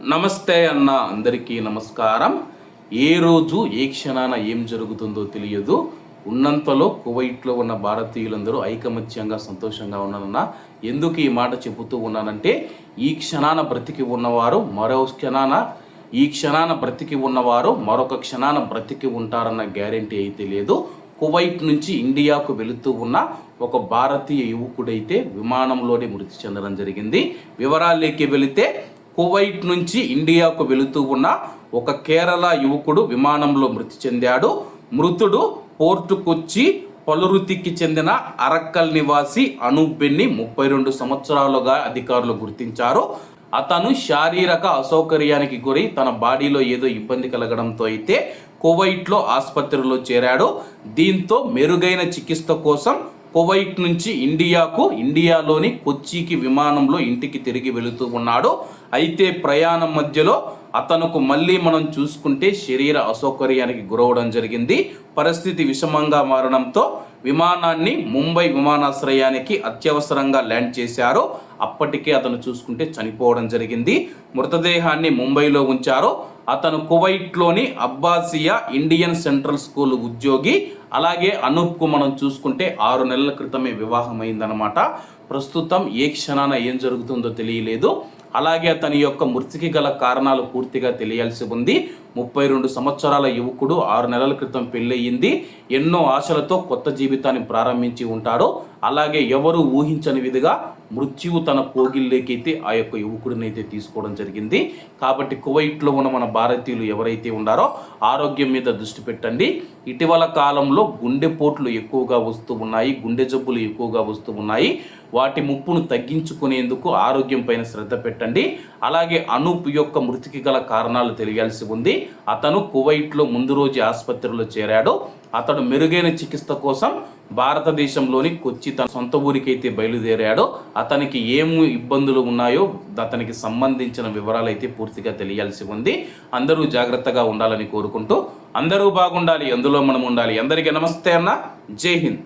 నమస్తే అన్న అందరికీ నమస్కారం. ఏ రోజు ఏ క్షణాన ఏం జరుగుతుందో తెలియదు. ఉన్నంతలో కువైట్లో ఉన్న భారతీయులందరూ ఐకమత్యంగా సంతోషంగా ఉన్నానన్న ఎందుకు ఈ మాట చెబుతూ ఉన్నానంటే ఈ క్షణాన బ్రతికి ఉన్నవారు మరో క్షణాన ఈ క్షణాన బ్రతికి ఉన్నవారు మరొక క్షణాన బ్రతికి ఉంటారన్న గ్యారంటీ అయితే లేదు. కువైట్ నుంచి ఇండియాకు వెళుతూ ఉన్న ఒక భారతీయ యువకుడైతే విమానంలోనే మృతి చెందడం జరిగింది. వివరాల్లోకి వెళితే కువైట్ నుంచి ఇండియాకు వెళుతూ ఉన్న ఒక కేరళ యువకుడు విమానంలో మృతి చెందాడు. మృతుడు పోర్టుకొచ్చి పలురుతికి చెందిన అరక్కల్ నివాసి అనూబ్బెన్ని ముప్పై రెండు సంవత్సరాలుగా అధికారులు గుర్తించారు. అతను శారీరక అసౌకర్యానికి గురి తన బాడీలో ఏదో ఇబ్బంది కలగడంతో అయితే కువైట్లో ఆసుపత్రిలో చేరాడు. దీంతో మెరుగైన చికిత్స కోసం కువైట్ నుంచి ఇండియాకు ఇండియాలోని కొచ్చికి విమానంలో ఇంటికి తిరిగి వెళుతూ ఉన్నాడు. అయితే ప్రయాణం మధ్యలో అతనుకు మళ్ళీ మనం చూసుకుంటే శరీర అసౌకర్యానికి గురవడం జరిగింది. పరిస్థితి విషమంగా మారడంతో విమానాన్ని ముంబై విమానాశ్రయానికి అత్యవసరంగా ల్యాండ్ చేశారు. అప్పటికే అతను చూసుకుంటే చనిపోవడం జరిగింది. మృతదేహాన్ని ముంబైలో ఉంచారు. అతను కువైట్లోని అబ్బాసియా ఇండియన్ సెంట్రల్ స్కూల్ ఉద్యోగి అలాగే అనూప్కు మనం చూసుకుంటే ఆరు నెలల క్రితమే వివాహం అయిందనమాట ప్రస్తుతం ఏ క్షణాన ఏం జరుగుతుందో తెలియలేదు. అలాగే అతని యొక్క మృతికి గల కారణాలు పూర్తిగా తెలియాల్సి ఉంది. ముప్పై రెండు సంవత్సరాల యువకుడు ఆరు నెలల క్రితం పెళ్ళయింది. ఎన్నో ఆశలతో కొత్త జీవితాన్ని ప్రారంభించి ఉంటాడు. అలాగే ఎవరు ఊహించని విధిగా మృత్యువు తన కోగిల్లోకైతే ఆ యొక్క యువకుడిని అయితే తీసుకోవడం జరిగింది. కాబట్టి కువైట్లో ఉన్న మన భారతీయులు ఎవరైతే ఉన్నారో ఆరోగ్యం మీద దృష్టి పెట్టండి. ఇటీవల కాలంలో గుండెపోట్లు ఎక్కువగా వస్తూ ఉన్నాయి. గుండె జబ్బులు ఎక్కువగా వస్తూ ఉన్నాయి. వాటి ముప్పును తగ్గించుకునేందుకు ఆరోగ్యం పైన శ్రద్ధ పెట్టండి. అలాగే అనూప్ యొక్క మృతికి గల కారణాలు తెలియాల్సి ఉంది. అతను కువైట్లో ముందు రోజు ఆసుపత్రిలో చేరాడు. అతడు మెరుగైన చికిత్స కోసం భారతదేశంలోని కొచ్చి తన సొంత ఊరికైతే బయలుదేరాడో. అతనికి ఏమి ఇబ్బందులు ఉన్నాయో అతనికి సంబంధించిన వివరాలు అయితే పూర్తిగా తెలియాల్సి ఉంది. అందరూ జాగ్రత్తగా ఉండాలని కోరుకుంటూ అందరూ బాగుండాలి అందులో మనం ఉండాలి. అందరికీ నమస్తే అన్న. జై హింద్.